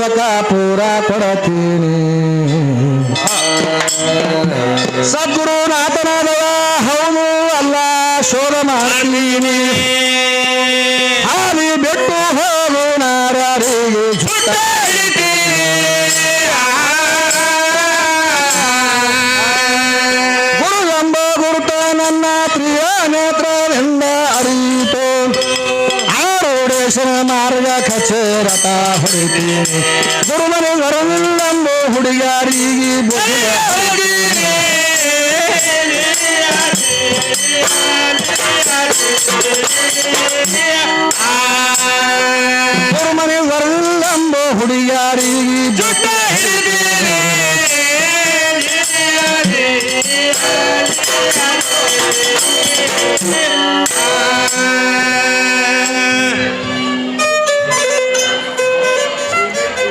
ಅದಕ್ಕ ಪೂರ ಕೊಡತೀನಿ. ಸದ್ಗುರು ನಾಥನಾದವ ಹೌದು ಅಲ್ಲ ಶೋಧ ಮಾಡ್ತೀನಿ. ಕಚೇರತ ಹೊಡಿತೀನಿ ಗುರುಮನೆ ವರವಿಲ್ಲಂದು ಹುಡುಗಾರಿಗೆ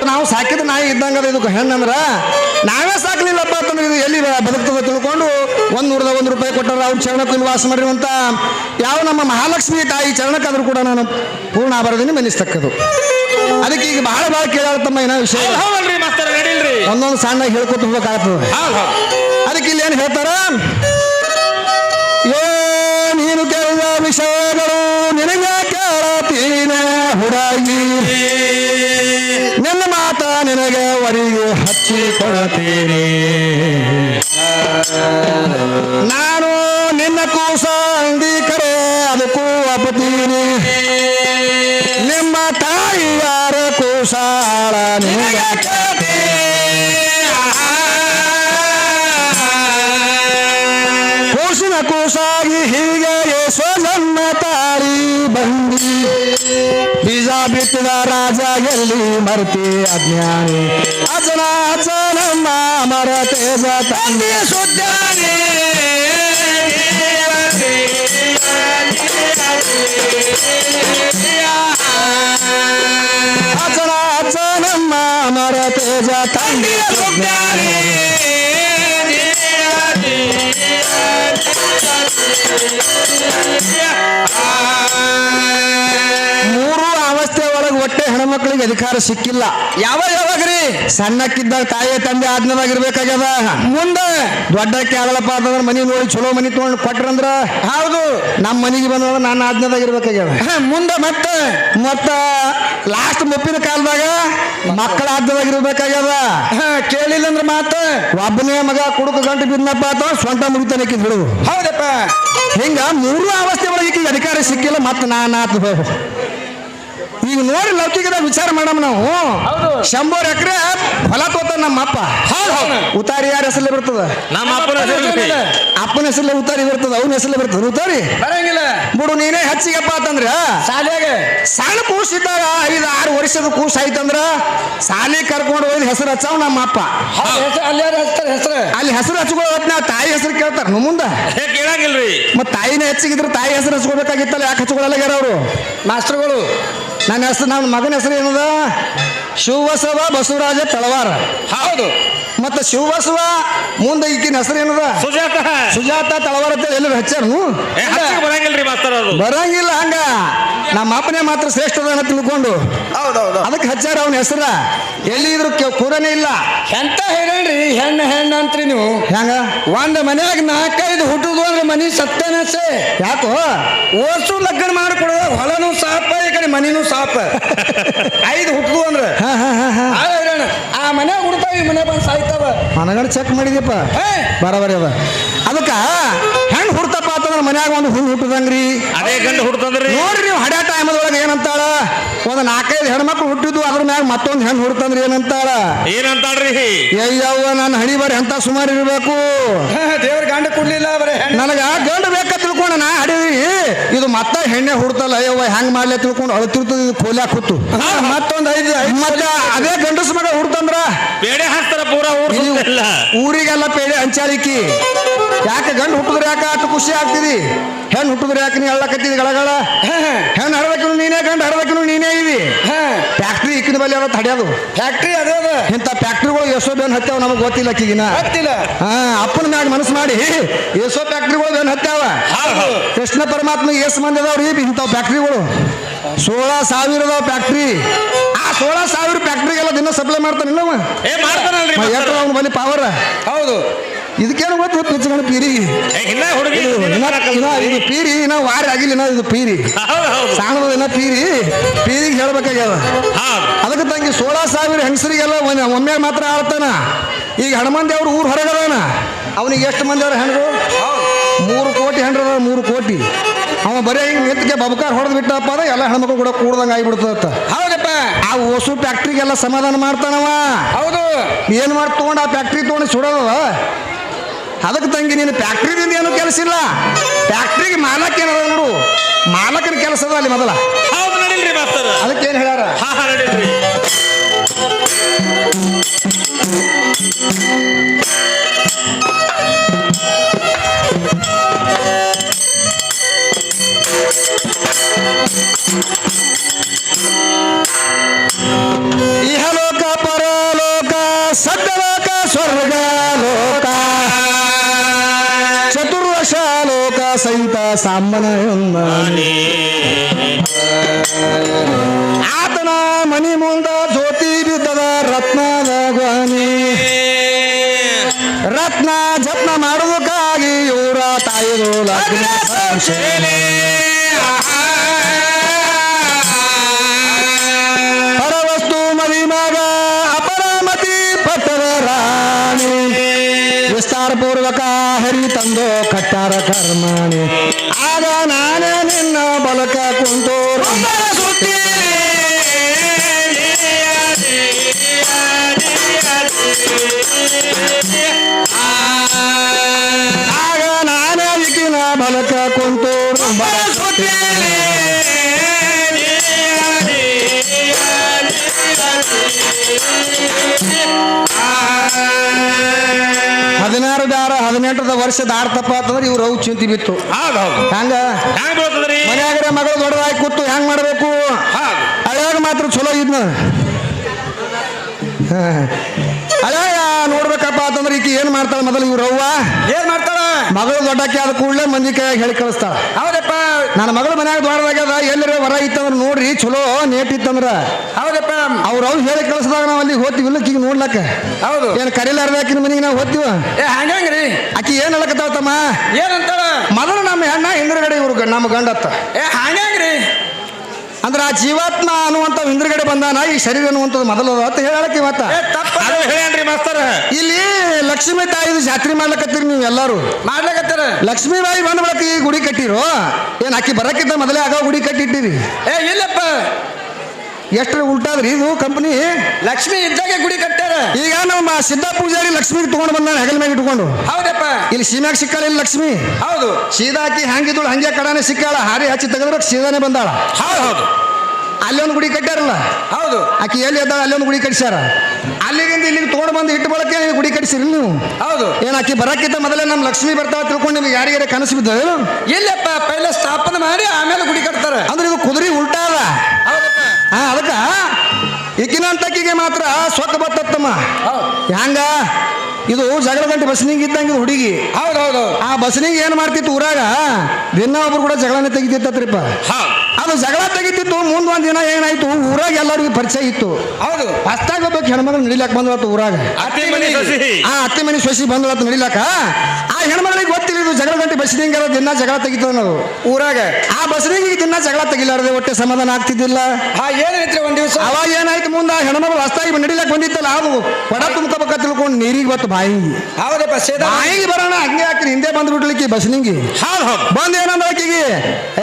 ನಾವು ಸಾಕಿದ ನಾಯಿ ಇದ್ದಂಗ ಇದು ಹೆಣ್ಣಂದ್ರ ನಾವೇ ಸಾಕ್ಲಿಲ್ಲಪ್ಪ ಅಂತಂದ್ರೆ ಇದು ಎಲ್ಲಿ ಬದುಕ್ತದ ತಿಳ್ಕೊಂಡು ಒಂದು ನೂರದ ಒಂದು ರೂಪಾಯಿ ಕೊಟ್ಟಾರ ಅವ್ರ ಚರಣಕ್ಕೆ ಇಲ್ಲಿ ವಾಸ ಮಾಡಿರುವಂತ ಯಾವ ನಮ್ಮ ಮಹಾಲಕ್ಷ್ಮಿ ತಾಯಿ ಚರಣಕ್ಕಾದ್ರೂ ಕೂಡ ನಾನು ಪೂರ್ಣ ಆಭಾರದಿಂದ ಮೆನಿಸ್ತಕ್ಕದು. ಅದಕ್ಕೆ ಈಗ ಬಹಳ ಬಹಳ ಕೇಳಾಳ್ತಮ್ಮ ಏನೋ ವಿಷಯ? ಒಂದೊಂದು ಸಣ್ಣ ಹೇಳ್ಕೊತ ಹೋಗ್ಬೇಕಾಗ್ತದೆ ಅದಕ್ಕೆ ಇಲ್ಲಿ ಏನು ಹೇಳ್ತಾರ? ಏ ನೀನು ಕೇಳಿದ ವಿಷಯಗಳು ನಿನಗೆ ಕೇಳತೀನ ಹುಡುಗಿ. ನಿನ್ನ ಮಾತ ನಿನಗೆ ವರಿಗೆ ಹಚ್ಚಿ ಕೊಡತೀನಿ ನಾನು ನಿನ್ನ ಕೂಸ ಅಂಗೀಕರೆ ಅದಕ್ಕೂ ಒಪ್ಪತೀನಿ ನಿಮ್ಮ ತಾಯಿಯಾರ ಕೂಸಾಳ ನಿನಗೆ? ಕೂಸಿನ ಕೂಸಾಗಿ ಹೀಗೆ ಯೇಸೋ ಬಿತ್ತಿದ ರಾಜ ಎಲ್ಲಿ ಮರ್ತಿ ಅಜ್ಞಾನಿ? ಅಜನ ಅಜನಮ್ಮ ಮರ ತೇಜ ತಂದೆಯ ಸುದ್ದಾನೆ ಅಜನ ಅಜನಮ್ಮ ಮರ ತೇಜ ಸುದ್ದಾನೆ ಅಧಿಕಾರ ಸಿಕ್ಕಿಲ್ಲ. ಯಾವ ರೀ ಸಣ್ಣಕ್ಕಿದ್ದಾಗ ತಾಯಿ ತಂದೆ ಆಜ್ಞದಾಗಿರ್ಬೇಕಾಗ್ಯದ ಮುಂದೆ? ದೊಡ್ಡಕ್ಕೆ ಆಗಲಪ್ಪ ಅಂತಂದ್ರೆ ಮನಿ ನೋಡಿ ಚಲೋ ಮನಿ ತಗೊಂಡು ಕೊಟ್ರಂದ್ರ? ಹೌದು. ನಮ್ಮ ಮನಿಗೆ ಬಂದ್ರೆ ನಾನು ಆಜ್ಞದಾಗಿರ್ಬೇಕಾಗ್ಯದ. ಮುಂದೆ ಮತ್ತೆ? ಮತ್ತ ಲಾಸ್ಟ್ ಮುಪ್ಪಿನ ಕಾಲದಾಗ ಮಕ್ಕಳ ಆಜ್ಞದಾಗಿರ್ಬೇಕಾಗ್ಯದ? ಕೇಳಿಲ್ಲ ಅಂದ್ರೆ ಮಾತ? ಒಬ್ಬನೇ ಮಗ ಕುಡುಕ ಗಂಟು ಬಿದ್ದಪ್ಪ ಅಥವಾ ಸ್ವಂತ ಮುಗಿತಾನೆ ಬಿಡು. ಹೌದಪ್ಪ. ಹಿಂಗ ಮೂರು ಅವಸ್ಥೆ ಒಳಗೆ ಅಧಿಕಾರ ಸಿಕ್ಕಿಲ್ಲ ಮತ್ತೆ ನಾನು ಆತ ಈಗ ನೋಡಿ ಲೌಕಿಕದಾಗ ವಿಚಾರ ಮಾಡಮ್ ನಾವು. ಶಂಬೋರ್ ಎಕರೆ ಫಲ ತೋತ ನಮ್ಮ ಅಪ್ಪ ಉತಾರಿ ಯಾರ ಹೆಸರಲ್ಲಿ ಬರ್ತದ? ನಮ್ಮ ಅಪ್ಪನ ಹೆಸರಲ್ಲಿ. ಅಪ್ಪನ ಹೆಸರಲ್ಲಿ ಉತಾರಿ ಬರ್ತದ ಅವನ ಹೆಸರಲ್ಲಿ ಬರ್ತದ ಉತಾರಿ? ಬರಂಗಿಲ್ಲ. ಬಿಡು ನೀನೇ ಹೆಚ್ಚಿಗೆಪ್ಪ ಅಂತಂದ್ರ? ಶಾಲೆಗೆ ಸಣ್ಣ ಕೂಸ್ ಇದ್ದಾಗ ಐದು ಆರು ವರ್ಷದ ಕೂಸ್ ಆಯ್ತಂದ್ರ ಸಾಲಿ ಕರ್ಕೊಂಡು ಹೋಗಿ ಹೆಸರು ಹಚ್ಚಾವ ನಮ್ಮ ಅಪ್ಪ ಹಚ್ತಾರ ಹೆಸರು ಅಲ್ಲಿ ಹೆಸರು ಹಚ್ಕೊಳ್ಳೋತ್ ತಾಯಿ ಹೆಸರು ಕೇಳ್ತಾರ ನಮ್ಮ ಮುಂದ? ಕೇಳಂಗಿಲ್ರಿ. ಮತ್ ತಾಯಿನೇ ಹೆಚ್ಚಿಗಿದ್ರೆ ತಾಯಿ ಹೆಸರು ಹಚ್ಕೋಬೇಕಾಗಿತ್ತಲ್ಲ ಯಾಕೆ ಹಚ್ಕೊಳ್ಳಲ್ಲ ಅವರು? ಮಾಸ್ಟರ್ಗಳು. ನನ್ನ ಹೆಸರು ನನ್ನ ಮಗನ ಹೆಸರು ಏನದ? ಶಿವಬಸವ ಬಸವರಾಜ ತಳವಾರ. ಹೌದು. ಮತ್ತೆ ಶಿವಬಸವ ಮುಂದೆ ಈಕಿನ ಹೆಸರು ಏನದ? ಸುಜಾತ. ಸುಜಾತ ತಳವಾರ ಅಂತ ಎಲ್ಲರೂ ಹಚ್ಚಾರು ಬರಂಗಿಲ್ಲ ಹಂಗ. ನಮ್ಮ ಅಪ್ಪನೇ ಮಾತ್ರ ಶ್ರೇಷ್ಠದನ್ನ ತಿಳ್ಕೊಂಡು. ಹೌದೌದು. ಅದಕ್ಕೆ ಹಚ್ಚಾರ ಅವನ ಹೆಸರ. ಎಲ್ಲಿ ಇದ್ರು ಕೂರನೇ ಇಲ್ಲ. ಎಂತ ಹೇಳ್ರಿ ಹೆಣ್ಣು ಹೆಣ್ಣು ಅಂತ್ರಿ ನೀವು. ಹೆಂಗ? ಒಂದ್ ಮನ್ಯಾಗ ನಾಲ್ಕೈದು ಹುಟ್ಟುದು ಅಂದ್ರೆ ಮನಿ ಸತ್ಯನಸೆ. ಯಾಕೋ? ಓಸು ಲಗ್ನ ಮಾಡಿಕೊಡೋ ಹೊಲನೂ ಸಾಪ ಈ ಕಡೆ ಮನಿನೂ ಸಾಪ. ಐದು ಹುಟ್ಟುದು ಅಂದ್ರೆ. ಆ ಮನೆ ಹುಡ್ತಾವ ಈ ಮನೆ ಬಂದು ಸಾಯ್ತಾವ. ಮನೆಗಳು ಚೆಕ್ ಮಾಡಿದ್ಯಪ್ಪ. ಬರಬರಿ ಅದ ಅದಕ್ಕ ಹೆಂಗ್ ಹುಡ್ತಪ್ಪ ಅಂತಂದ್ರೆ ಮನ್ಯಾಗ ಒಂದು ಹುಣ್ಣು ಹುಟ್ಟದಂಗ್ರಿ. ಅದೇ ಗಂಡು ಹುಡ್ತಂದ್ರಿ ನೋಡ್ರಿ ನೀವು ಹಡ್ಯಾ ಟೈಮದೊಳಗೆ ಏನಂತಾಳ? ಒಂದು ನಾಲ್ಕೈದು ಹೆಣ್ಮಕ್ಳು ಹುಟ್ಟಿದ್ವು ಅದ್ರ ಮ್ಯಾಗ ಮತ್ತೊಂದು ಹೆಣ್ಣು ಹುಡ್ತಂದ್ರಿ ಏನಂತಾಳ? ಏನಂತಾಳ್ರಿ? ಅಯ್ಯವ್ವ ನಾನು ಹಣಿ ಬರ್ರಿ ಅಂತ ಸುಮಾರು ಇರಬೇಕು. ದೇವ್ರ ಗಂಡ ಕೊಡ್ಲಿಲ್ಲ ಬರೀ ಹೆಣ್ಣು. ನನಗ ಗಂಡು ಬೇಕ ತಿಳ್ಕೊಂಡ ನಾ ಹಡಿ ಇದು ಮತ್ತ ಹೆಣ್ಣೆ ಹುಡ್ತಲ್ಲ ಅಯ್ಯವ್ವ ಹೆಂಗ್ ಮಾಡ್ಲೆ ತಿಳ್ಕೊಂಡು ಅಳ್ತಿರ್ತದ ಇದು ಕೋಲ್ಯಾ ಕೂತು. ಮತ್ತೊಂದ್ ಐದು ಮತ್ತೆ ಅದೇ ಗಂಡಸ ಮಗ ಹುಡ್ತಂದ್ರ? ಪೇಡೆ ಹಾಕ್ತಾರ ಪೂರಾ. ಊರಿಗೆಲ್ಲ ಪೇಡೆ ಹಂಚಾಳಿಕಿ. ಯಾಕೆ ಗಂಡು ಹುಟ್ಟಿದ್ರೆ ಯಾಕೆ ಅಷ್ಟು ಖುಷಿ ಆಗ್ತಿದಿ? ಹೆಣ್ಣು ಹುಟ್ಟಿದ್ರೆ ಯಾಕೆ ನೀ ಹೇಳಕತ್ತಿದಿ ಗಳಗಳ? ಹೆಣ್ಣು ಹರಬೇಕು ನೀನೇ ಗಂಡು ಹರಬೇಕು ನೀನೇ ಇದಿ? ಫ್ಯಾಕ್ಟ್ರಿ ಇಕ್ಕಿನ ಬಲ್ಲಿ ಅದ ತಡೆಯೋದು. ಫ್ಯಾಕ್ಟ್ರಿ ಅದೇ ಅದ. ಇಂಥ ಫ್ಯಾಕ್ಟ್ರಿಗಳು ಎಷ್ಟೋ ಬೇನ್ ಹತ್ಯಾವ ನಮಗೆ ಗೊತ್ತಿಲ್ಲ ಕಿಗಿನ ಗೊತ್ತಿಲ್ಲ ಹಾ ಅಪ್ಪನ ಮ್ಯಾಗ ಮನಸ್ಸು ಮಾಡಿ ಎಷ್ಟೋ ಫ್ಯಾಕ್ಟ್ರಿಗಳು ಬೇನ್ ಹೌದ್. ಕೃಷ್ಣ ಪರಮಾತ್ಮ ಎಸ್ ಮಂದಿ ಅದಾವ್ರಿ ಇಂಥವು ಫ್ಯಾಕ್ಟ್ರಿಗಳು. ಸೋಳ ಸಾವಿರದ ಫ್ಯಾಕ್ಟ್ರಿ. ಆ ಸೋಳ ಸಾವಿರ ಫ್ಯಾಕ್ಟ್ರಿಗೆಲ್ಲ ದಿನ ಸಪ್ಲೈ ಮಾಡ್ತಾನೆ ಏ ಮಾಡ್ತಾನಲ್ರಿ ಬಲಿ ಅವ್ನ ಬಲ್ಲಿ ಪವರ್ ಹೌದು. ಇದಕ್ಕೇನು ಗೊತ್ತು? ಪಿಚ್ಚಗಣ ಪೀರಿ. ಹುಡುಗಿ ಇದು ಇನ್ನ ಪೀರಿ ನಾವು ವಾರ ಆಗಿಲ್ಲ ಇನ್ನ ಇದು ಪೀರಿ. ಸಾಣದ ಇನ್ನ ಪೀರಿ ಪೀರಿಗೆ ಹೇಳ್ಬೇಕಾಗ್ಯದ. ಅದಕ್ಕೆ ತಂಗಿ ಸೋಳ ಸಾವಿರ ಹೆಂಗಸರಿಗೆಲ್ಲ ಒಮ್ಮೆ- ಮಾತ್ರ ಆಡ್ತಾನ ಈಗ ಹಣಮಂದಿ ಅವ್ರು ಊರು ಹೊರಗದಾನ. ಅವನಿಗೆ ಎಷ್ಟು ಮಂದಿ ಅವ್ರ ಹೆಣ್ಣು ಮೂರು ಕೋಟಿ ಹೆಣ್ಣರ ಮೂರು ಕೋಟಿ. ಅವ ಬರೀ ಹಿಂಗೆ ನಿಂತಿಗೆ ಬಬಕಾರ್ ಹೊಡೆದು ಬಿಟ್ಟಪ್ಪ ಅಂದ್ರೆ ಎಲ್ಲ ಹೆಣ್ಮಕ್ಳು ಕೂಡ ಕೂಡ್ದಂಗೆ ಆಗಿಬಿಡ್ತದತ್ತ. ಹೌದಪ್ಪ. ಆ ಹೊಸು ಫ್ಯಾಕ್ಟ್ರಿಗೆಲ್ಲ ಸಮಾಧಾನ ಮಾಡ್ತಾನವ. ಹೌದು. ಏನು ಮಾಡಿ ತೊಗೊಂಡು ಆ ಫ್ಯಾಕ್ಟ್ರಿ ತೊಗೊಂಡು ಸುಡೋದವ? ಅದಕ್ಕೆ ತಂಗಿ ನೀನು ಫ್ಯಾಕ್ಟ್ರಿದಿಂದ ಏನು ಕೆಲಸ ಇಲ್ಲ. ಫ್ಯಾಕ್ಟ್ರಿಗೆ ಮಾಲಕ ಏನದ ನೋಡು. ಮಾಲಕನ ಕೆಲಸ ಅದ ಅಲ್ಲಿ ಮೊದಲ. ಹೌದು ನಡಿಲ್ರಿ ಮಾಸ್ತರ ಅದಕ್ಕೆ ಏನು ಹೇಳ್ಯಾರ? ಹಾ ಹಾ ನಡಿಲ್ರಿ. ಸಾಮನ ಆತನ ಮನಿ ಮುಂದ ಜ್ಯೋತಿ ಬಿದ್ದದ ರತ್ನದ ಧ್ವನಿ ರತ್ನ ಜತ್ನ ಮಾಡುವುದಕ್ಕಾಗಿ ಇವರ ತಾಯಿದು ಲಗ್ನ. ಪರವಸ್ತು ಮದಿ ಮಗ ಅಪರಮತಿ ವಿಸ್ತಾರ ಪೂರ್ವಕ ಹರಿ ತಂದು ಕಟ್ಟಾರ ಕರ್ಮಣಿ. ವರ್ಷದ ಆರ್ತಪ್ಪ ಆಗ ನಾನೇ ಇಕಿನ ಬಲಕ ಹದಿನಾರು ದಾರ ಹದಿನೆಂಟರದ ವರ್ಷ ದಾರ್ತಪ್ಪ ಅಂತಂದ್ರೆ ಇವ್ರು ಅವು ಚಿಂತಿ ಬಿತ್ತು. ಹೌದು ಹೌದು. ಹಂಗ? ಹ್ಯಾಂಗ ಬೀಳ್ತದ್ರಿ? ಮನ್ಯಾಗರೆ ಮಗಳು ದೊಡ್ಡದಾಗಿ ಕೂತು ಹೆಂಗ್ ಮಾಡ್ಬೇಕು? ಹೌದು ಹಳ್ಯಾಗ ಮಾತ್ರ ಚಲೋ ಇದ್ನ. ನೋಡ್ಬೇಕಪ್ಪ ಅಂತಂದ್ರೆ ಈಕಿ ಏನ್ ಮಾಡ್ತಾಳ ಮೊದಲು ಇವ್ರ ಅವ್ವ? ಏನ್ ಮಾಡ್ತಾಳ? ಮಗಳು ದೊಡ್ಡಕ್ಕೆ ಆದ ಕೂಡಲೇ ಮಂದಿ ಕೈಯಾಗ ಹೇಳಿ ಕಳಿಸ್ತಾಳ. ಹೌದಪ್ಪ. ನನ್ನ ಮಗಳು ಮನ್ಯಾಗ ದೊಡ್ಡದಾಗ್ಯದ ಎಲ್ಲರ ವರ ಇತ್ತಂದ್ರೆ ನೋಡ್ರಿ ಚಲೋ ನೇಟ್ ಇತ್ತಂದ್ರ. ಹೌದಪ್ಪ. ಅವ್ರ ಅವ್ರು ಹೇಳಿ ಕಳಿಸಿದಾಗ ನಾವು ಅಲ್ಲಿ ಹೋಗ್ತೀವಿಲ್ಲ ಈಗ ನೋಡ್ಲಕ್ಕ. ಹೌದು. ಏನ್ ಕರೀಲಾರ್ದಾಕಿನ ಮನಿಗೆ ನಾವು ಹೋಗ್ತೀವ ಏ ಹಂಗಂಗ್ರಿ. ಆಕಿ ಏನ್ ಹೇಳಕತ್ತಾವ ತಮ್ಮ? ಏನಂತಾಳ? ಮೊದಲು ನಮ್ಮ ಹೆಣ್ಣ ಹಿಂದ್ರಗಡೆ ಇವ್ರು ನಮ್ಮ ಗಂಡತ್ತ. ಏ ಹಂಗಂಗ್ರಿ. ಅಂದ್ರೆ ಆ ಜೀವಾತ್ಮ ಅನ್ನುವಂಥ ಹಿಂದ್ರಗಡೆ ಬಂದಾನ ಈ ಶರೀರ ಅನ್ನುವಂಥದ್ದು ಮೊದಲು ಅದ ಅಂತ ಹೇಳಕ್ ಇವತ್ತ ಹೇಳ್ರಿ ಮಾಸ್ತರ? ಇಲ್ಲಿ ಲಕ್ಷ್ಮೀ ತಾಯಿದು ಜಾತ್ರೆ ಮಾಡ್ಲಕತ್ತೀರಿ ನೀವು ಎಲ್ಲಾರು. ಮಾಡ್ಲಕತ್ತಾರ? ಲಕ್ಷ್ಮೀ ಬಾಯಿ ಬಂದ ಈ ಗುಡಿ ಕಟ್ಟಿರೋ ಏನ್ ಆಕಿ ಬರಕ್ಕಿಂತ ಮೊದಲೇ ಆಗ ಗುಡಿ ಕಟ್ಟಿಟ್ಟಿರಿ. ಏ ಇಲ್ಲಪ್ಪ. ಎಷ್ಟು ಉಲ್ಟಾದ್ರಿ ಇದು ಕಂಪನಿ ಲಕ್ಷ್ಮಿ ಇದ್ದಾಗೆ ಗುಡಿ ಕಟ್ಟಾರ ಈಗ ನಮ್ಮ ಸಿದ್ಧ ಪೂಜಾರಿ ಲಕ್ಷ್ಮಿಗೆ ತಗೊಂಡು ಬಂದಾನ ಹೆಗಲ ಮ್ಯಾಗ ಇಟ್ಕೊಂಡು. ಹೌದಪ್ಪ. ಇಲ್ಲಿ ಸೀಮ್ಯಾಗ ಸಿಕ್ಕಾಳ ಇಲ್ಲಿ ಲಕ್ಷ್ಮಿ. ಹೌದು. ಸೀದಾಕಿ ಹಂಗಿದ್ದಳು ಹಂಗೆ ಕಡಾನೆ ಸಿಕ್ಕಾಳ ಹಾರಿ ಹಚ್ಚಿ ತೆಗೆದ್ರೆ ಸೀದಾನೆ ಬಂದಾಳ. ಹೌದು ಹೌದು. ಅಲ್ಲಿ ಒಂದು ಗುಡಿ ಕಟ್ಟಾರಲ್ಲ ಹೌದು. ಆಕಿ ಎಲ್ಲಿ ಎದ್ದಾಳ ಅಲ್ಲಿ ಒಂದು ಗುಡಿ ಕಟ್ಸ್ಯಾರ? ಅಲ್ಲಿಗಿಂದ ಇಲ್ಲಿಗೆ ತೊಗೊಂಡು ಬಂದು ಇಟ್ಟು ಬಳಕೆ ಗುಡಿ ಕಟ್ಸಿರಿ ನೀವು? ಹೌದು. ಏನು ಆಕಿ ಬರಕ್ಕಿಂತ ಮೊದಲೇ ನಮ್ಮ ಲಕ್ಷ್ಮಿ ಬರ್ತಾವ ತಿಳ್ಕೊಂಡು ನಿಮ್ಗೆ ಯಾರಿಗಾರ ಕನಸು ಬಿದ್ದ ಇಲ್ಲಪ್ಪ ಪೈಲೆ ಸ್ಥಾಪನೆ ಮಾಡಿ ಆಮೇಲೆ ಗುಡಿ ಕಟ್ತಾರೆ. ಅಂದ್ರೆ ಇದು ಕುದುರೆ ಉಲ್ಟಾ ಅದ. ಹೌದಪ್ಪ. ಹಾ ಅದಕ್ಕ? ಇಕ್ಕಿನಂತಕ್ಕಿಗೆ ಮಾತ್ರ ಸೊಕ್ಕ ಬತ್ತತ್ತಮ್ಮ. ಹೌದು. ಹ್ಯಾಂಗ? ಇದು ಜಗಳ ಗಂಟೆ ಬಸ್ನಿಂಗ್ ಇದ್ದಂಗೆ ಹುಡುಗಿ. ಹೌದು ಹೌದು ಆ ಬಸ್ನಿಂಗ್ ಏನ್ ಮಾಡ್ತಿತ್ತು ಊರಾಗ? ದಿನ ಒಬ್ರು ಕೂಡ ಜಗಳನೇ ತೆಗಿತಿತ್ತತ್ರಿಪ್ಪ. ಅದು ಜಗಳ ತೆಗಿತಿತ್ತು ಮುಂದ್ ಒಂದ್ ದಿನ ಏನಾಯ್ತು ಊರಾಗ ಎಲ್ಲರಿಗೂ ಪರಿಚಯ ಇತ್ತು. ಹೌದು. ಅಷ್ಟಾಗ ಒಬ್ಬ ಹೆಣ್ಮಗಳು ನಡಿಲಾಕ ಬಂದ್ಲತ್ತು ಊರಾಗ. ಅತ್ತಿ ಮನೆ ಸೊಸಿ. ಆ ಅತ್ತೆ ಮನೆ ಸೊಸಿ ಬಂದ್ಲತ್ತು ನಡಿಲಾಕ ಆ ಹೆಣ್ಮಗಳಿಗೆ ಗೊತ್ತಿಲ್ಲ ಇದು ಜಗಳ ಗಂಟೆ ಬಸ್ನಿಂಗ್ ಎಲ್ಲ ದಿನ ಜಗಳ ತೆಗಿತದ ನಾವು ಊರಾಗ. ಆ ಬಸ್ನಿಂಗ್ ದಿನ ಜಗಳ ತೆಗಿಲಾರದೆ ಒಟ್ಟೆ ಸಮಾಧಾನ ಆಗ್ತಿದ್ದಿಲ್ಲ. ಹಾ ಒಂದ್ ದಿವಸ? ಅವಾಗ ಏನಾಯ್ತು ಮುಂದ ಹೆಣ್ಮಗಳು ಹೊಸ್ತಾಗಿ ನಡಿಲಾಕ ಬಂದಿತ್ತಲ್ಲ ಅದು ಕೊಡ ತುಂಬ್ಕೋಬೇಕ ತಿಳ್ಕೊಂಡು ನೀರಿಗೆ ಬತ್ತು ಬಾಯಿಗೆ. ಹೌದಪ್ಪ ಸೇದಾ. ಬಾಯಿಗೆ ಬರೋಣ ಹಂಗೆ ಹಾಕಿ ಹಿಂದೆ ಬಂದ್ಬಿಡ್ಲಿಕ್ಕೆ ಬಸ್ನಿಂಗಿ ಹೌದು ಹೌದು. ಬಂದ್ ಏನಂದ್ರೆ ಆಕಿಗೆ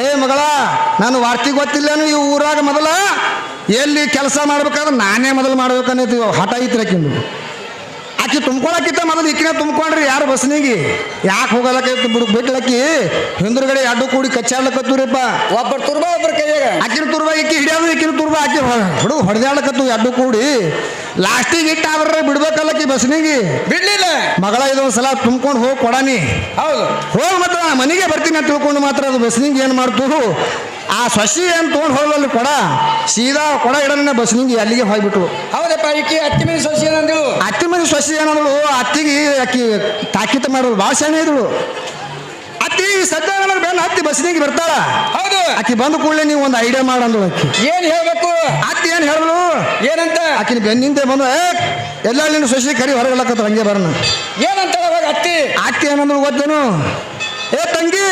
ಏ ಮಗಳ ನಾನು ವಾರ್ತಿ ಗೊತ್ತಿಲ್ಲೇನು ಈ ಊರಾಗ ಮೊದಲ ಎಲ್ಲಿ ಕೆಲಸ ಮಾಡ್ಬೇಕಾದ್ರೆ ನಾನೇ ಮೊದಲು ಮಾಡ್ಬೇಕನ್ನೈತಿ ಹಠ ಐತ್ರಿ ಆಕಿಂದು. ಆಕಿ ತುಂಬ್ಕೊಳಕ್ಕಿಂತ ಮೊದಲು ಈಕಿನ ತುಂಬ್ಕೊಂಡ್ರಿ ಯಾರು ಬಸ್ನಿಗೆ? ಯಾಕೆ ಹೋಗಲಕ್ಕ ಬಿಡು ಬಿಟ್ಲಕ್ಕಿ ಹಿಂದ್ರಗಡೆ ಅಡ್ಡು ಕೂಡಿ ಕಚ್ಚಾಡ್ಲಕತ್ತೂರಿಪ್ಪ. ಒಬ್ಬರು ತುರ್ಬ ಒಬ್ಬರು ಕೈಯಾಗ. ಆಕಿನ ತುರ್ಬ ಈಕಿ ಹಿಡಿಯೋದು ಈಕಿನ ತುರ್ಬ ಆಕಿ ಹುಡುಗ ಹೊಡೆದಾಡ್ಲಕತ್ತು ಅಡ್ಡು ಕೂಡಿ. ಲಾಸ್ಟಿಗೆ ಇಟ್ಟಾದ್ರೆ ಬಿಡ್ಬೇಕಲ್ಲಕ್ಕಿ ಬಸ್ನಿಗೆ. ಬಿಡ್ಲಿಲ್ಲ. ಮಗಳ ಇದೊಂದು ಸಲ ತುಂಬ್ಕೊಂಡು ಹೋಗಿ ಕೊಡಾನಿ. ಹೌದು. ಹೋಗಿ ಮಾತ್ರ ನಾ ಮನೆಗೆ ಬರ್ತೀನಿ ಅಂತ ತಿಳ್ಕೊಂಡು ಮಾತ್ರ ಅದು ಬಸ್ನಿಗೆ ಏನು ಮಾಡ್ತು? ಆ ಸಸಿ ಏನು ತೊಗೊಂಡು ಹೋಗಲ್ಲ ಕೊಡ ಸೀದಾ ಕೊಡ ಇಡನ್ನ ಬಸ್ ನಿಂಗೆ ಅಲ್ಲಿಗೆ ಹೋಗ್ಬಿಟ್ರು. ಹೌದಪ್ಪ ಅಕ್ಕಿ ಅತ್ತಿ ಮನೆ ಸೊಸಿ ಏನಂದಳು? ಅತ್ತಿ ಮನೆ ಸಸಿ ಏನಂದಳು? ಅತ್ತಿಗೆ ಆಕಿ ತಾಕಿತ ಮಾಡೋದು ಭಾಳ ಶಾಣೆ ಇದ್ಳು. ಅತ್ತಿ ಸದ್ಯ ಬೆನ್ನ ಹತ್ತಿ ಬಸ್ನಿಗೆ ಬರ್ತಾಳ? ಹೌದು. ಆಕಿ ಬಂದ ಕೂಡಲೇ ನೀವು ಒಂದು ಐಡಿಯಾ ಮಾಡಂದು ಆಕಿ. ಏನ್ ಹೇಳ್ಬೇಕು? ಅತ್ತಿ ಏನ್ ಹೇಳಿದ್ರು ಏನಂತ? ಆಕಿನ ಬೆನ್ನಿಂದೆ ಬಂದು ಏ ಎಲ್ಲ ನಿನ್ನ ಸೊಸಿ ಕರಿ ಹೊರಗಲಕತ್ತ ಹಂಗೆ ಬರೋಣ. ಏನಂತ ಅತ್ತಿ? ಅತ್ತಿ ಏನಂದ್ರು ಗೊತ್ತೇನು? ಏ ತಂಗಿ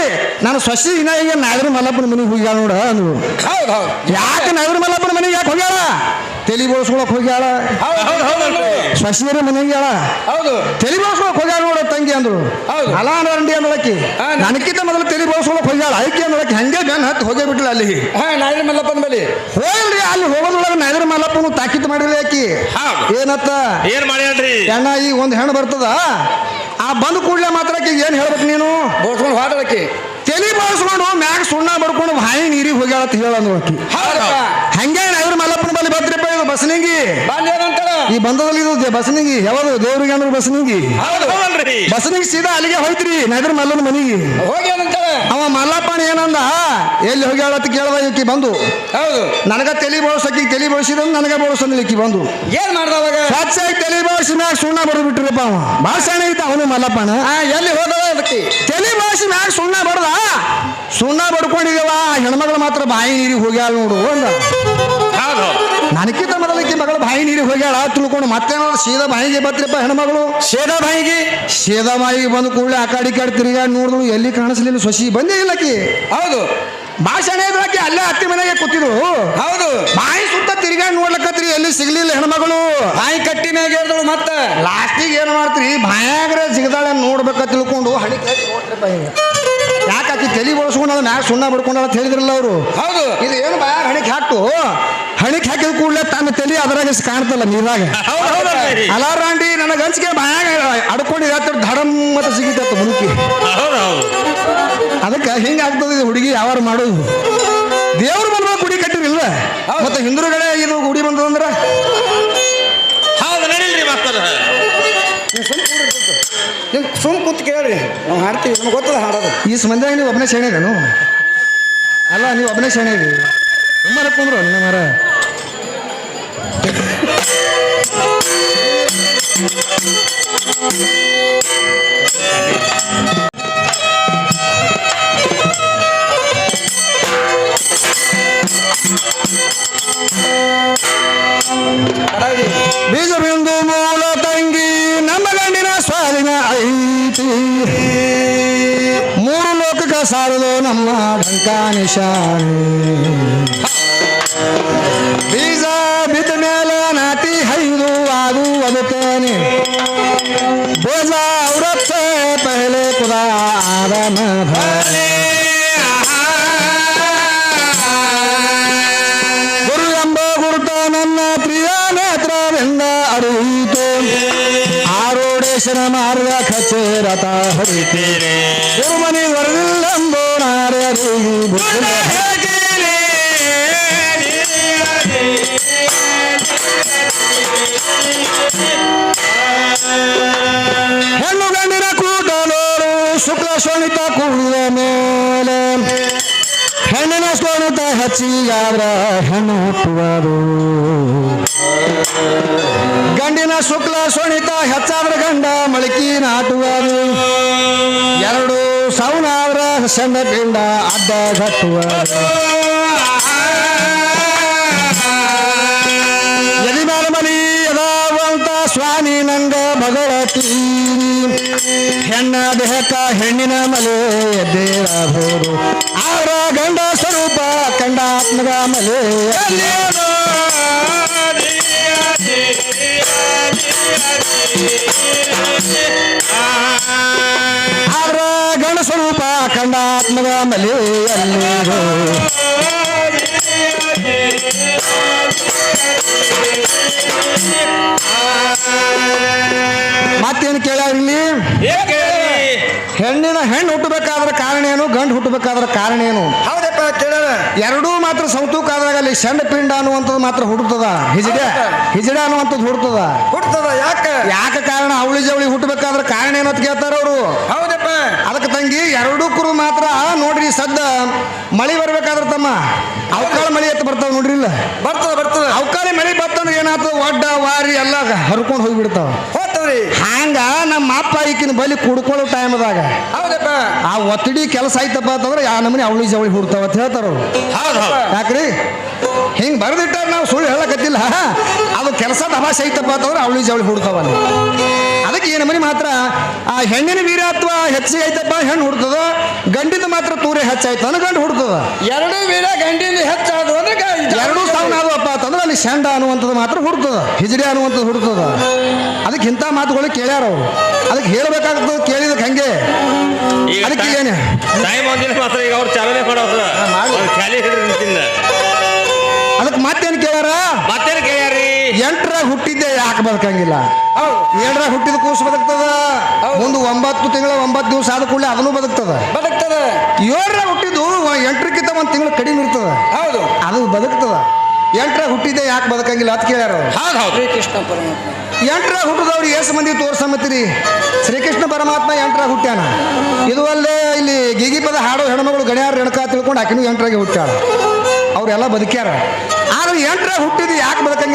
ನಾನು ಸೊಸಿ ಇನ್ನ ಈಗ ನಾಗರ ಮಲ್ಲಪ್ಪನ ಮನೆಗೆ ಹೋಗ್ಯಾಳ ನೋಡ ಅಂದ್ರು ಹೌದು ಹೌದು. ಯಾಕೆ ನಾಗರ ಮಲ್ಲಪ್ಪನ ಮನೆಗೆ ಯಾಕೆ ಹೋಗ್ಯಾಳ? ತಲೆ ಬೋಳ್ಸ್ಕೊಳಕ್ ಹೋಗ್ಯಾಳ. ಹೌದು ಹೌದು, ಹೌದು. ಸೊಸಿಯರ ಮನೆಗೆ ಹೌದು. ತಲೆ ಬೋಳ್ಸ್ಕೊಳಕ್ ಹೋಗ್ಯಾಳ ನೋಡ ತಂಗಿ ಅಂದ್ರು. ಹೌದು. ಅಲ ರಂಡಿ ಅಂದಳಕಿ ಹಾ, ನನಕ್ಕಿಂತ ಮೊದಲು ತಲೆ ಬೋಳ್ಸ್ಕೊಳಕ್ ಹೋಗ್ಯಾಳ. ಐಕಿ ಅಂದಳಕಿ ಹಂಗೆ ಬೆನ್ ಹತ್ತಿ ಹೋಗೇ ಬಿಟ್ಲ ಅಲ್ಲಿ. ನಾಯಿನ ಮಲ್ಲಪ್ಪನ ಬಲಿ ಹೋಗ್ರಿ ಅಲ್ಲಿ ಹೋಗೋದ್ರೊಳಗೆ ನಾಗರ ಮಲ್ಲಪ್ಪನ ತಾಕೀತು ಮಾಡಿಲ್ಲ ಆಕಿ. ಏನತ್ತ? ಏನ್ ಮಾಡ್ಯಾಳ್ರಿ? ಅಣ್ಣ ಈಗ ಒಂದ್ ಹೆಣ್ಣು ಬರ್ತದ. ಆ ಬಂದ ಕೂಡಲೇ ಮಾತ್ರ ಏನು ಹೇಳ್ಬೇಕು ನೀನು? ಬೋಸ್ಕೊಂಡು ಹಾಡಲಕ್ಕೆ ತಲೆ ಬಳಸ್ಕೊಂಡು ಮ್ಯಾಗ ಸುಣ್ಣ ಬಡ್ಕೊಂಡು ಬಾಯಿ ನೀರಿಗೆ ಹೋಗ್ಯಾಳ ಅಂತ ಹೇಳಂದು ಆಕಿ. ಹಂಗೆ ನಾಗರ ಮಲ್ಲಪ್ಪನ ಬಲ್ಲಿ ಬರ್ತಿರಪ್ಪ ಇದು ಬಸನಿಂಗಿ. ಈ ಬಂದದಲ್ಲಿ ಇದು ಬಸನಿಂಗಿ. ಯಾವ್ದು? ದೇವ್ರಿಗೆ ಅಂದ್ರೆ ಬಸನಿಂಗಿ. ಹೌದು. ಹೌದಲ್ರಿ. ಸೀದಾ ಅಲ್ಲಿಗೆ ಹೋಯ್ತ್ರಿ ನಾಗರ ಮಲ್ಲನ ಮನೆಗೆ. ಹೋಗಿ ಏನಂತಾಳ ಅವ ಮಲ್ಲಪ್ಪನ ಏನಂದ? ಎಲ್ಲಿ ಹೋಗ್ಯಾಳ ಅಂತ ಕೇಳ್ದ ಈಕಿ ಬಂದು. ಹೌದು. ನನಗ ತಲೆ ಬೋಳ್ಸಕ್ಕಿ ತಲೆ ಬೋಳ್ಸಿದ ನನಗ ಬೋಳ್ಸಂದಿಲ್ಲ ಈಕಿ ಬಂದು. ಏನ್ ಮಾಡ್ದ ಅವಾಗ? ಸ್ವಚ್ಛಾಗಿ ತಲೆ ಬೋಳ್ಸಿ ಮ್ಯಾಗ ಸುಣ್ಣ ಬರ್ಬಿಟ್ರಪ್ಪ ಬಿಟ್ಟಿರಪ್ಪ ಅವ. ಭಾಳ ಸಣ್ಣ ಐತ ಅವನು ಮಲ್ಲಪ್ಪನ. ಎಲ್ಲಿ ಹೋದವ ಅದಕ್ಕೆ? ತಲೆ ಬಳಸಿ ಮ್ಯಾಗ ಸುಣ್ಣ ಬಡ್ದ? ಸುಣ್ಣ ಬಡ್ಕೊಂಡಿದೇವ ಹೆಣ್ಮಗಳು ಮಾತ್ರ ಬಾಯಿ ನೀರಿಗೆ ಹೋಗ್ಯಾಳ ನೋಡು ಅಂದ. ಹೌದು. ನನಕ್ಕಿಂತ ಮೊದಲಕ್ಕೆ ಮಗಳು ಬಾಯಿ ನೀರಿಗೆ ಹೋಗ್ಯಾಳ ತಿಳ್ಕೊಂಡು ಮತ್ತೆ ಸೀದಾ ಬಾಯಿಗೆ ಬತ್ರಿಪ್ಪ ಹೆಣ್ಮಗಳು. ಸೇದಾ ಬಾಯಿಗೆ? ಸೇದಾ ಬಾಯಿಗೆ ಬಂದು ಕೂಡಲೇ ಆ ಕಡೆ ಕಡೆ ತಿರುಗಾಡಿ ನೋಡಿದ್ರು ಎಲ್ಲಿ ಕಾಣಿಸ್ಲಿಲ್ಲ ಸೊಸಿ ಬಂದೇ ಇಲ್ಲಕಿ ಹೌದು. ಭಾಷಣ ಇದ್ರಾಕಿ ಅಲ್ಲೇ ಅತ್ತಿ ಮನೆಗೆ ಕೂತಿದ್ರು ಹೌದು. ಬಾಯಿ ಸುತ್ತ ತಿರುಗಾಡಿ ನೋಡ್ಲಕತ್ರಿ ಎಲ್ಲಿ ಸಿಗ್ಲಿಲ್ಲ ಹೆಣ್ಮಗಳು. ಬಾಯಿ ಕಟ್ಟಿ ಮ್ಯಾಗ ಹೇಳ್ದಳು ಮತ್ತ. ಲಾಸ್ಟಿಗೆ ಏನು ಮಾಡ್ತೀರಿ ಬಾಯಾಗ್ರೆ ಜಿಗದಾಳೆ ನೋಡ್ಬೇಕ ತಿಳ್ಕೊಂಡು ಹಳಿ ನೋಡ್ರಿಪ್ಪ ಹಿಂಗೆ ಯಾಕೆ ಆಕಿ ತಲೆ ಬಳಸ್ಕೊಂಡು ಅದು ಮ್ಯಾಗ ಸುಣ್ಣ ಬಿಡ್ಕೊಂಡಾಳ ಅಂತ ಹೇಳಿದ್ರಲ್ಲ ಅವರು. ಹೌದು. ಇದು ಏನು ಬಾಯಾಗ ಹಣಿಗೆ ಹಾಕು ಹಣಿಗೆ ಹಾಕಿದ ಕೂಡಲೇ ತನ್ನ ತಲೆ ಅದರಾಗ ಕಾಣ್ತಲ್ಲ ನೀರಾಗ. ಅಲಾರಾಂಡಿ ನನಗೆ ಹಂಚಿಕೆ ಬಾಯಾಗ ಅಡ್ಕೊಂಡು ಹೇಳ್ತಾರೆ ಧಡಮ್ ಮತ್ತೆ ಸಿಗುತ್ತೆ ಹೌದು ಅದಕ್ಕೆ ಹಿಂಗ ಆಗ್ತದೆ ಇದು ಹುಡುಗಿ ಯಾವಾರು ಮಾಡೋದು. ದೇವ್ರ ಬಂದ್ರೆ ಗುಡಿ ಕಟ್ಟಿರಿಲ್ವ? ಮತ್ತೆ ಹಿಂದೂಗಡೆ ಇದು ಗುಡಿ ಬಂದದಂದ್ರ ಹೌದು ನಡೀಲ್ರಿ ಮಾಸ್ತರ ನೀವು ಸುಮ್ ಕೂತ್ ಕೇಳ್ರಿ. ನಾವು ಹಾಡ್ತೀವಿ ನಮ್ಗೆ ಗೊತ್ತದ ಹಾಡೋದು. ಈ ಸಂಬಂಧ ನೀವು ಒಬ್ಬನೇ ಶೇಣಿರೇನು ಅಲ್ಲ ನೀವು ಒಬ್ಬನೇ ಶೇಣಿರಿ ಸುಮ್ಮನೆ ಕುಂದ್ರು ನಿನ್ನ ಮರ. ಬೀಜ ಬಿಂದು ಮೂಲ ತಂಗಿ, ನಮ್ಮ ಗಂಡಿನ ಸ್ವಾಧೀನ ಐತಿ. ಮೂರು ಲೋಕಕ್ಕೆ ಸಾರದು ನಮ್ಮ ಢಂಕ ನಿಶಾನಿ ಬೀಜ ಬಿದ್ದ ಮೇಲೆ ನಾಟಿ ಹೈದು ಆಗು ಅದಕ್ಕೇನೆ ಬೋಜ ಔರತ್ ಸೆ ಪಹಲೆ ಕುದ ಆದಮ ಧನೆ ಗುರು ಎಂಬ ಗುರುತ ನನ್ನ ಪ್ರಿಯ ನೇತ್ರವೆಂದ ಅರಿಯಿತು ಆರೋಡೇಶನ ಮಾರ್ಗ ಕಚೇರತ ಹರಿತೀರೆ. ಗುರುಮನಿ ವರದಿಲ್ಲಂಬೋ ನಾರೇ ಶುಕ್ಲ ಕುಳಿದ ಮೇಲೆ ಹೆಣ್ಣಿನ ಸೊಣಿತ ಹಚ್ಚಿ ಯಾರ ಹೆಣ್ಣು ಹುಟ್ಟುವರು? ಗಂಡಿನ ಶುಕ್ಲ ಸ್ವಣಿತ ಹೆಚ್ಚಾದ್ರ ಗಂಡ ಮಳಕಿ ನಾಟುವರು. ಎರಡು ಸೌನಾವ್ರ ಸಣ್ಣ ಪಿಂಡ ಅಡ್ಡ ಗಟ್ಟುವುದು ಮೇಲೆ ಮಲಿ ಅದಾವಂತ ಸ್ವಾಮಿ ನಂಗ ಭಗಳತಿ ದೇಹಕ್ಕ ಮಲೆ ದೇವ ಭೋರು ಅವರ ಗಂಡ ಸ್ವರೂಪ ಕಂಡಾತ್ಮಗ ಮಲೆ ಅವರ ಗಣ ಸ್ವರೂಪ ಕಂಡಾತ್ಮಗ ಮಲೆ ಎಲ್ಲಿರೋ ಹುಟ್ಟಬೇಕಾದ್ರ ಕಾರಣ ಏನು? ಗಂಡು ಹುಟ್ಟಬೇಕಾದ್ರ ಕಾರಣ ಏನು? ಹೌದಪ್ಪ ಕೇಳೋಣ. ಎರಡೂ ಮಾತ್ರ ಸೌತುಕಾದಾಗ ಅಲ್ಲಿ ಸಣ್ಣ ಪಿಂಡ ಅನ್ನುವಂಥದ್ದು ಮಾತ್ರ ಹುಡುಕ್ತದ ಹಿಜಡೆ ಹಿಜಡೆ ಅನ್ನುವಂಥದ್ದು ಹುಡ್ತದ ಹುಡ್ತದ ಯಾಕೆ? ಯಾಕೆ ಕಾರಣ? ಅವಳಿ ಜವಳಿ ಹುಟ್ಟಬೇಕಾದ್ರ ಕಾರಣ ಏನು ಅಂತ ಕೇಳ್ತಾರ ಅವರು. ಹೌದಪ್ಪ. ಅದಕ್ಕೆ ತಂಗಿ ಎರಡೂ ಕುರು ಮಾತ್ರ ನೋಡ್ರಿ ಸದ್ದ ಮಳಿ ಬರ್ಬೇಕಾದ್ರ ತಮ್ಮ. ಅವಕಾಳ ಮಳಿ ಅಂತ ಬರ್ತಾವ ನೋಡ್ರಿ ಇಲ್ಲ ಬರ್ತದ ಬರ್ತದ. ಅವಕಾಳಿ ಮಳಿ ಬರ್ತಂದ್ರೆ ಏನಾಗ್ತದ? ಒಡ್ಡ ವಾರಿ ಎಲ್ಲ ಹರ್ಕೊಂಡು ಹೋಗ್ಬಿಡ್ತಾವ. ಹೌದ್ರಿ. ಹಂಗ ನಮ್ಮ ಅಪ್ಪ ಈಕಿನ ಬಲಿ ಕುಡ್ಕೊಳ್ಳೋ ಟೈಮ್ದಾಗ ಹೌದಪ್ಪ. ಆ ಒತ್ತಡಿ ಕೆಲಸ ಆಯ್ತಪ್ಪ ಅಂತಂದ್ರೆ ಯಾವ ನಮ್ಮನೆ ಅವಳಿ ಜವಳಿ ಹುಡ್ತಾವ ಅಂತ ಹೇಳ್ತಾರ ಅವ್ರು. ಯಾಕ್ರಿ? ಹಿಂಗ್ ಬರ್ದಿಟ್ಟಾರ ನಾವು ಸುಳ್ಳು ಹೇಳಕತ್ತಿಲ್ಲ. ಅದು ಕೆಲಸ ತಮಾಷೆ ಐತಪ್ಪ ಅಂತಂದ್ರೆ ಅವಳಿ ಜವಳಿ ಹುಡ್ತಾವ ಅಲ್ಲಿ ಮನೆ ಮಾತ್ರ ಆ ಹೆಣ್ಣಿನ ವೀರತ್ವ ಹೆಚ್ಚಿಗೆ ಐತಪ್ಪ ಹೆಣ್ಣು ಹುಡ್ತದ ಗಂಡಿದ ಮಾತ್ರ ತೂರೆ ಹೆಚ್ಚಾಯ್ತು ಅಂದ್ರೆ ಗಂಡು ಹುಡ್ತದ ಎರಡು ವೀರ ಗಂಡಿನ ಹೆಚ್ಚಾದ್ರು ಅಂದ್ರೆ ಎರಡೂ ಸಾವನ್ನ ಆದವಪ್ಪ ಅಂತಂದ್ರೆ ಅಲ್ಲಿ ಶಂಡ ಅನ್ನುವಂಥದ್ದು ಮಾತ್ರ ಹುಡ್ತದ ಹಿಜಡಿ ಅನ್ನುವಂಥದ್ದು ಹುಡ್ತದ ಅದಕ್ಕೆ ಇಂಥ ಮಾತುಗಳು ಕೇಳ್ಯಾರ ಅವರು. ಅದಕ್ಕೆ ಹೇಳ್ಬೇಕಾಗ್ತದ ಕೇಳಿದಕ್ಕೆ ಹಂಗೆ. ಅದಕ್ಕೆ ಏನು? ಟೈಮ್ ಒಂದಿನ ಮಾತ್ರ ಈಗ ಅವ್ರು ಚಾಲನೆ ಕೊಡೋದು. ಅದಕ್ಕೆ ಮತ್ತೇನು ಕೇಳ್ಯಾರ? ಮತ್ತೇನು ಕೇಳ್ಯಾರಿ? ಎಂಟರಾಗ ಹುಟ್ಟಿದ್ದೆ ಯಾಕೆ ಬದುಕಂಗಿಲ್ಲ? ಹೌದು. ಏಳರಾಗ ಹುಟ್ಟಿದ ಕೂಸು ಬದುಕ್ತದ? ಒಂದು ಒಂಬತ್ತು ತಿಂಗಳ ಒಂಬತ್ತು ದಿವಸ ಆದ ಕೂಡಲೇ ಅದನ್ನು ಬದುಕ್ತದ? ಬದುಕ್ತದ. ಏಳರಾಗ ಹುಟ್ಟಿದ್ದು ಎಂಟರಕ್ಕಿಂತ ಒಂದು ತಿಂಗಳು ಕಡಿಮೆ ಇರ್ತದ? ಹೌದು. ಅದು ಬದುಕ್ತದ. ಎಂಟರಾಗ ಹುಟ್ಟಿದ್ದೆ ಯಾಕೆ ಬದುಕಂಗಿಲ್ಲ ಅಂತ ಕೇಳ್ಯಾರ ಹೌದು ಹೌದು. ಶ್ರೀಕೃಷ್ಣ ಪರಮಾತ್ಮ. ಎಂಟರಾಗ ಹುಟ್ಟಿದವ್ರು ಎಸ್ ಮಂದಿ ತೋರ್ಸಂಬತ್ತೀರಿ ಶ್ರೀಕೃಷ್ಣ ಪರಮಾತ್ಮ ಎಂಟರಾಗ ಹುಟ್ಟ್ಯಾನ ಇದು ಅಲ್ಲೇ ಇಲ್ಲಿ ಗೀಗಿಪದ ಹಾಡೋ ಹೆಣ್ಮಗಳು ಗಣ್ಯಾರ ಹೆಣಕ ತಿಳ್ಕೊಂಡು ಆಕಿನೂ ಎಂಟರಾಗೆ ಹುಟ್ಟ್ಯಾಳ ಅವರೆಲ್ಲ ಬದುಕ್ಯಾರ. ಆದ್ರೆ ಎಂಟರಾಗ ಹುಟ್ಟಿದ್ದು ಯಾಕೆ ಬದುಕಂಗಿಲ್ಲ?